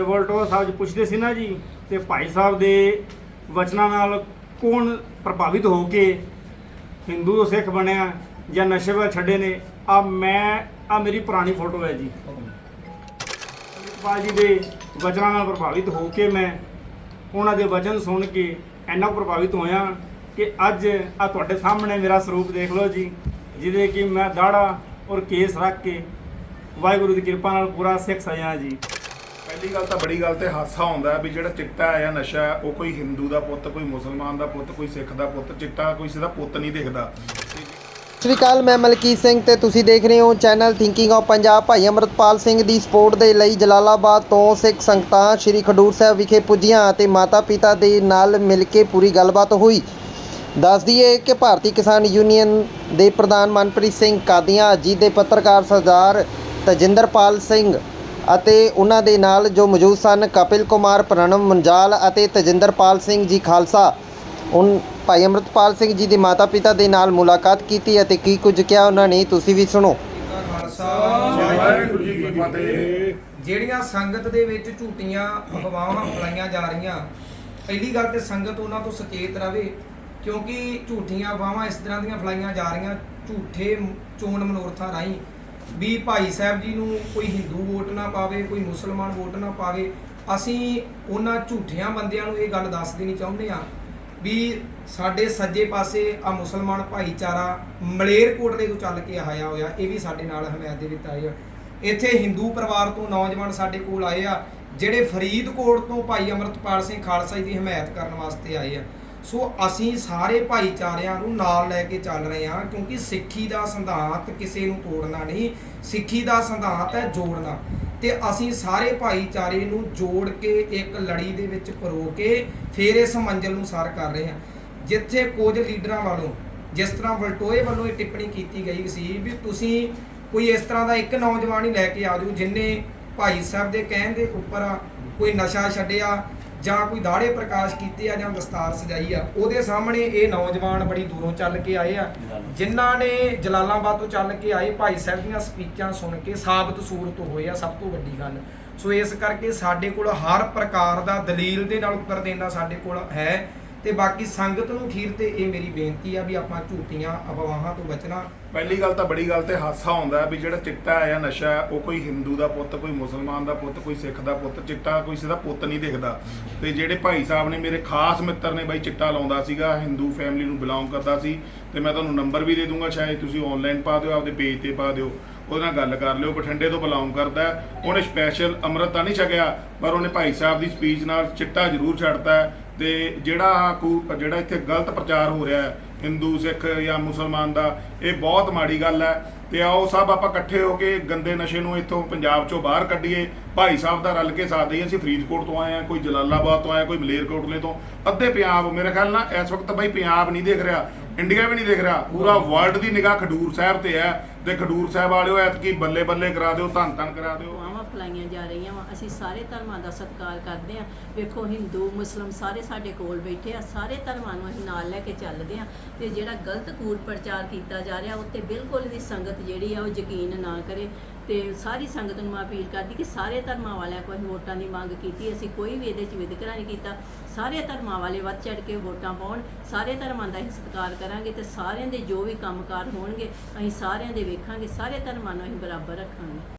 ਵੋਲਟੋ ਸਾਹਿਬ ਜੀ ਪੁੱਛਦੇ ਸੀ ਨਾ ਜੀ, ਤੇ ਭਾਈ ਸਾਹਿਬ ਦੇ ਵਚਨਾਂ ਨਾਲ ਕੌਣ ਪ੍ਰਭਾਵਿਤ ਹੋ ਕੇ ਹਿੰਦੂ ਸਿੱਖ ਬਣਿਆ ਜਾਂ ਨਸ਼ੇ ਵੱਲ ਛੱਡੇ ਨੇ? ਆ ਮੈਂ, ਆ ਮੇਰੀ ਪੁਰਾਣੀ ਫੋਟੋ ਹੈ ਜੀ। ਅੰਮ੍ਰਿਤਪਾਲ ਜੀ ਦੇ ਵਚਨਾਂ ਨਾਲ ਪ੍ਰਭਾਵਿਤ ਹੋ ਕੇ ਮੈਂ ਉਹਨਾਂ ਦੇ ਵਚਨ ਸੁਣ ਕੇ ਇੰਨਾ ਪ੍ਰਭਾਵਿਤ ਹੋਇਆ ਕਿ ਅੱਜ ਆ ਤੁਹਾਡੇ ਸਾਹਮਣੇ ਮੇਰਾ ਸਰੂਪ ਦੇਖ ਲਓ ਜੀ, ਜਿਹਦੇ ਕਿ ਮੈਂ ਦਾੜਾ ਔਰ ਕੇਸ ਰੱਖ ਕੇ ਵਾਹਿਗੁਰੂ ਦੀ ਕਿਰਪਾ ਨਾਲ ਪੂਰਾ ਸਿੱਖ ਸਜਾ ਜੀ। ਪਹਿਲੀ ਗੱਲ ਤਾਂ ਬੜੀ ਗੱਲ ਤੇ ਹਾਸਾ ਹੁੰਦਾ ਹੈ ਵੀ ਜਿਹੜਾ ਚਿੱਟਾ ਹੈ ਜਾਂ ਨਸ਼ਾ ਹੈ, ਉਹ ਕੋਈ ਹਿੰਦੂ ਦਾ ਪੁੱਤ, ਕੋਈ ਮੁਸਲਮਾਨ ਦਾ ਪੁੱਤ, ਕੋਈ ਸਿੱਖ ਦਾ ਪੁੱਤ, ਚਿੱਟਾ ਕੋਈ ਕਿਸੇ ਪੁੱਤ ਨਹੀਂ ਦਿਖਦਾ। ਸਤਿ ਸ਼੍ਰੀ ਅਕਾਲ, ਮੈਂ ਮਲਕੀਤ ਸਿੰਘ ਤੇ ਤੁਸੀਂ ਦੇਖ ਰਹੇ ਹੋ channel thinking of Punjab Bhai Amritpal Singh the support ਦੇ ਲਈ ਜਲਾਲਾਬਾਦ ਤੋਂ ਸਿੱਖ ਸੰਗਤਾਂ ਸ੍ਰੀ ਖਡੂਰ ਸਾਹਿਬ ਵਿਖੇ ਪੁੱਜੀਆਂ ਅਤੇ ਮਾਤਾ ਪਿਤਾ ਦੇ ਨਾਲ ਮਿਲ ਕੇ ਪੂਰੀ ਗੱਲਬਾਤ ਹੋਈ। ਦੱਸ ਦਈਏ ਕਿ ਭਾਰਤੀ ਕਿਸਾਨ ਯੂਨੀਅਨ ਦੇ ਪ੍ਰਧਾਨ ਮਨਪ੍ਰੀਤ ਸਿੰਘ ਕਾਦੀਆਂ ਜੀ ਦੇ ਪੱਤਰਕਾਰ ਸਰਦਾਰ ਤਜਿੰਦਰਪਾਲ ਸਿੰਘ ਅਤੇ ਉਹਨਾਂ ਦੇ ਨਾਲ ਜੋ ਮੌਜੂਦ ਸਨ, ਕਪਿਲ ਕੁਮਾਰ, ਪ੍ਰਣਵ ਮੰਜਾਲ ਅਤੇ ਤਜਿੰਦਰਪਾਲ ਸਿੰਘ ਜੀ ਖਾਲਸਾ। ਉਨ ਭਾਈ ਅਮਰਤਪਾਲ ਸਿੰਘ ਜੀ ਦੇ ਮਾਤਾ ਪਿਤਾ ਦੇ ਨਾਲ ਮੁਲਾਕਾਤ ਕੀਤੀ ਅਤੇ ਕੀ ਕੁਝ ਕਿਹਾ ਉਹਨਾਂ ਨੇ, ਤੁਸੀਂ ਵੀ ਸੁਣੋ। ਖਾਲਸਾ ਵਾਹਿਗੁਰੂ ਜੀ ਕੀ ਫਤਿਹ ਜਿਹੜੀਆਂ ਸੰਗਤ ਦੇ ਵਿੱਚ ਝੂਠੀਆਂ ਅਫਵਾਹਾਂ ਫੈਲਾਈਆਂ ਜਾ ਰਹੀਆਂ, ਪਹਿਲੀ ਗੱਲ ਤੇ ਸੰਗਤ ਉਹਨਾਂ ਤੋਂ ਸੁਚੇਤ ਰਹੇ ਕਿਉਂਕਿ ਝੂਠੀਆਂ ਅਫਵਾਹਾਂ ਇਸ ਤਰ੍ਹਾਂ ਦੀਆਂ ਫੈਲਾਈਆਂ ਜਾ ਰਹੀਆਂ, ਝੂਠੇ ਚੋਣ ਮਨੋਰਥਾਂ ਰਾਹੀਂ ਵੀ ਭਾਈ ਸਾਹਿਬ ਜੀ ਨੂੰ ਕੋਈ ਹਿੰਦੂ ਵੋਟ ਨਾ ਪਾਵੇ, ਕੋਈ ਮੁਸਲਮਾਨ ਵੋਟ ਨਾ ਪਾਵੇ, ਅਸੀਂ ਉਹਨਾਂ ਝੂਠਿਆਂ ਬੰਦਿਆਂ ਨੂੰ ਇਹ ਗੱਲ ਦੱਸ ਦੇਣੀ ਚਾਹੁੰਦੇ ਆ ਵੀ ਸਾਡੇ ਸੱਜੇ ਪਾਸੇ ਆ ਮੁਸਲਮਾਨ ਭਾਈਚਾਰਾ ਮਲੇਰਕੋਟਲੇ ਤੋਂ ਚੱਲ ਕੇ ਆਇਆ ਹੋਇਆ, ਇਹ ਵੀ ਸਾਡੇ ਨਾਲ ਹਮਾਇਤ ਦੇ ਵਿੱਚ ਆਏ ਆ। ਇੱਥੇ ਹਿੰਦੂ ਪਰਿਵਾਰ ਤੋਂ ਨੌਜਵਾਨ ਸਾਡੇ ਕੋਲ ਆਏ ਆ, ਜਿਹੜੇ ਫਰੀਦਕੋਟ ਤੋਂ ਭਾਈ ਅਮਰਤਪਾਲ ਸਿੰਘ ਖਾਲਸਾ ਜੀ ਦੀ ਹਮਾਇਤ ਕਰਨ ਵਾਸਤੇ ਆਏ ਆ। ਸੋ ਅਸੀਂ ਸਾਰੇ ਭਾਈਚਾਰਿਆਂ ਨੂੰ ਨਾਲ ਲੈ ਕੇ ਚੱਲ ਰਹੇ ਹਾਂ, ਕਿਉਂਕਿ ਸਿੱਖੀ ਦਾ ਸਿਧਾਂਤ ਕਿਸੇ ਨੂੰ ਤੋੜਨਾ ਨਹੀਂ, ਸਿੱਖੀ ਦਾ ਸਿਧਾਂਤ ਹੈ ਜੋੜਨਾ। ਤੇ ਅਸੀਂ ਸਾਰੇ ਭਾਈਚਾਰੇ ਨੂੰ ਜੋੜ ਕੇ ਇੱਕ ਲੜੀ ਦੇ ਵਿੱਚ ਪਰੋ ਕੇ ਫਿਰ ਇਸ ਮੰਜ਼ਿਲ ਨੂੰ ਸਰ ਕਰ ਰਹੇ ਹਾਂ। ਜਿੱਥੇ ਕੁਝ ਲੀਡਰਾਂ ਵੱਲੋਂ, ਜਿਸ ਤਰ੍ਹਾਂ ਵਲਟੋਏ ਵੱਲੋਂ ਇਹ ਟਿੱਪਣੀ ਕੀਤੀ ਗਈ ਸੀ ਵੀ ਤੁਸੀਂ ਕੋਈ ਇਸ ਤਰ੍ਹਾਂ ਦਾ ਇੱਕ ਨੌਜਵਾਨ ਹੀ ਲੈ ਕੇ ਆ ਜਾਓ, ਜਿਨੇ ਭਾਈ ਸਾਹਿਬ ਦੇ ਕਹਿਣ ਦੇ ਉੱਪਰ ਕੋਈ ਨਸ਼ਾ ਛੱਡਿਆ ਜਾਂ ਕੋਈ ਦਾੜੇ ਪ੍ਰਕਾਸ਼ ਕੀਤੇ ਆ ਜਾਂ ਦਸਤਾਰ ਸਜਾਈ ਆ, ਉਹਦੇ ਸਾਹਮਣੇ ਇਹ ਨੌਜਵਾਨ ਬੜੀ ਦੂਰੋਂ ਚੱਲ ਕੇ ਆਏ ਆ। ਜਿਨ੍ਹਾਂ ਨੇ ਜਲਾਲਾਬਾਦ ਤੋਂ ਚੱਲ ਕੇ ਆਏ, ਭਾਈ ਸਾਹਿਬ ਦੀਆਂ ਸਪੀਚਾਂ ਸੁਣ ਕੇ ਸਾਬਤ ਸੂਰਤ ਹੋਏ ਆ, ਸਭ ਤੋਂ ਵੱਡੀ ਗੱਲ। ਸੋ ਇਸ ਕਰਕੇ ਸਾਡੇ ਕੋਲ ਹਰ ਪ੍ਰਕਾਰ ਦਾ ਦਲੀਲ ਦੇ ਨਾਲ ਉੱਤਰ ਦੇਣ ਦਾ ਸਾਡੇ ਕੋਲ ਹੈ। ਤੇ ਬਾਕੀ ਸੰਗਤ ਨੂੰ ਖੀਰ ਤੇ ਇਹ ਮੇਰੀ ਬੇਨਤੀ ਆ ਵੀ ਆਪਾਂ ਝੂਠੀਆਂ ਅਫਵਾਹਾਂ ਤੋਂ ਬਚਣਾ। ਪਹਿਲੀ ਗੱਲ ਤਾਂ ਬੜੀ ਗੱਲ ਤੇ ਹਾਸਾ ਹੁੰਦਾ ਵੀ ਜਿਹੜਾ ਚਿੱਟਾ ਹੈ ਜਾਂ ਨਸ਼ਾ ਹੈ, ਉਹ ਕੋਈ ਹਿੰਦੂ ਦਾ ਪੁੱਤ, ਕੋਈ ਮੁਸਲਮਾਨ ਦਾ ਪੁੱਤ, ਕੋਈ ਸਿੱਖ ਦਾ ਪੁੱਤ, ਚਿੱਟਾ ਕੋਈ ਕਿਸੇ ਦਾ ਪੁੱਤ ਨਹੀਂ ਦਿਖਦਾ। ਤੇ ਜਿਹੜੇ ਭਾਈ ਸਾਹਿਬ ਨੇ ਮੇਰੇ ਖਾਸ ਮਿੱਤਰ ਨੇ ਬਾਈ, ਚਿੱਟਾ ਲਾਉਂਦਾ ਸੀਗਾ, ਹਿੰਦੂ ਫੈਮਿਲੀ ਨੂੰ ਬਿਲੋਂਗ ਕਰਦਾ ਸੀ। ਤੇ ਮੈਂ ਤੁਹਾਨੂੰ ਨੰਬਰ ਵੀ ਦੇ ਦੂੰਗਾ, ਸ਼ਾਇਦ ਤੁਸੀਂ ਆਨਲਾਈਨ ਪਾ ਦਿਓ, ਆਪਦੇ ਪੇਜ ਤੇ ਪਾ ਦਿਓ। ਉਹਦੇ ਨਾਲ ਗੱਲ ਕਰ ਲਿਓ, ਬਠਿੰਡੇ ਤੋਂ ਬਿਲੋਂਗ ਕਰਦਾ ਉਹਨੇ ਸਪੈਸ਼ਲ ਅੰਮ੍ਰਿਤ ਤਾਂ ਨਹੀਂ ਛਕਿਆ, ਪਰ ਉਹਨੇ ਭਾਈ ਸਾਹਿਬ ਦੀ ਸਪੀਚ ਨਾਲ ਚਿੱਟਾ ਜ਼ਰੂਰ ਛੱਡਤਾ ਹੈ ਤੇ ਜਿਹੜਾ ਆਹ ਕੂ- ਜਿਹੜਾ ਇੱਥੇ ਗਲਤ ਪ੍ਰਚਾਰ ਹੋ ਰਿਹਾ ਹੈ, ਹਿੰਦੂ, ਸਿੱਖ ਜਾਂ ਮੁਸਲਮਾਨ ਦਾ, ਇਹ ਬਹੁਤ ਮਾੜੀ ਗੱਲ ਹੈ। ਤੇ ਆਓ ਸਭ ਆਪਾਂ ਇਕੱਠੇ ਹੋ ਕੇ ਗੰਦੇ ਨਸ਼ੇ ਨੂੰ ਇੱਥੋਂ ਪੰਜਾਬ ਚੋਂ ਬਾਹਰ ਕੱਢੀਏ। ਭਾਈ ਸਾਹਿਬ ਦਾ ਰਲ ਕੇ ਸਾਥ ਦਈਏ। ਅਸੀਂ ਫਰੀਦਕੋਟ ਤੋਂ ਆਏ ਆ ਕੋਈ ਜਲਾਲਾਬਾਦ ਤੋਂ ਆਇਆ ਕੋਈ ਮਲੇਰਕੋਟਲੇ ਤੋਂ। ਅੱਧੇ ਪੰਜਾਬ, ਮੇਰੇ ਖਿਆਲ ਨਾਲ ਇਸ ਵਕਤ ਬਾਈ ਪੰਜਾਬ ਨਹੀਂ ਦੇਖ ਰਿਹਾ, ਇੰਡੀਆ ਵੀ ਨਹੀਂ ਦੇਖ ਰਿਹਾ। ਪੂਰਾ ਵਰਲਡ ਦੀ ਨਿਗਾਹ ਖਡੂਰ ਸਾਹਿਬ ਤੇ ਹੈ। ਤੇ ਖਡੂਰ ਸਾਹਿਬ ਵਾਲਿਓ, ਐਤਕੀ ਬੱਲੇ ਬੱਲੇ ਕਰਾ ਦਿਓ, ਧੰਨ ਧੰਨ ਕਰਾ ਦਿਓ। ਅਫਵਾਹਾਂ ਫੈਲਾਈਆਂ ਜਾ ਰਹੀਆਂ ਵਾ। ਅਸੀਂ ਸਾਰੇ ਧਰਮਾਂ ਦਾ ਸਤਿਕਾਰ ਕਰਦੇ ਆ। ਵੇਖੋ, ਹਿੰਦੂ, ਮੁਸਲਮ ਸਾਰੇ ਸਾਡੇ ਕੋਲ ਬੈਠੇ ਆ। ਸਾਰੇ ਧਰਮਾਂ ਨੂੰ ਅਸੀਂ ਨਾਲ ਲੈ ਕੇ ਚੱਲਦੇ ਆ। ਤੇ ਜਿਹੜਾ ਗਲਤ ਕੂੜ ਪ੍ਰਚਾਰ ਕੀਤਾ ਜਾ ਰਿਹਾ ਉੱਤੇ ਬਿਲਕੁਲ ਵੀ ਸੰਗਤ ਜਿਹੜੀ ਆ, ਉਹ ਯਕੀਨ ਨਾ ਕਰੇ। ਤੇ ਸਾਰੀ ਸੰਗਤ ਨੂੰ ਮੈਂ ਅਪੀਲ ਕਰਦੀ ਕਿ ਸਾਰੇ ਧਰਮਾਂ ਵਾਲਿਆਂ ਕੋਲ ਵੋਟਾਂ ਦੀ ਮੰਗ ਕੀਤੀ, ਅਸੀਂ ਕੋਈ ਵੀ ਇਹਦੇ 'ਚ ਵਿਤਕਰਾ ਨਹੀਂ ਕੀਤਾ। ਸਾਰੇ ਧਰਮਾਂ ਵਾਲੇ ਵੱਧ ਚੜ ਕੇ ਵੋਟਾਂ ਪਾਉਣ, ਸਾਰੇ ਧਰਮਾਂ ਦਾ ਅਸੀਂ ਸਤਿਕਾਰ ਕਰਾਂਗੇ ਤੇ ਸਾਰਿਆਂ ਦੇ ਜੋ ਵੀ ਕੰਮਕਾਰ ਹੋਣਗੇ, ਅਸੀਂ ਸਾਰਿਆਂ ਦੇ ਵੇਖਾਂਗੇ, ਸਾਰੇ ਧਰਮਾਂ ਨੂੰ ਅਸੀਂ ਬਰਾਬਰ ਰੱਖਾਂਗੇ।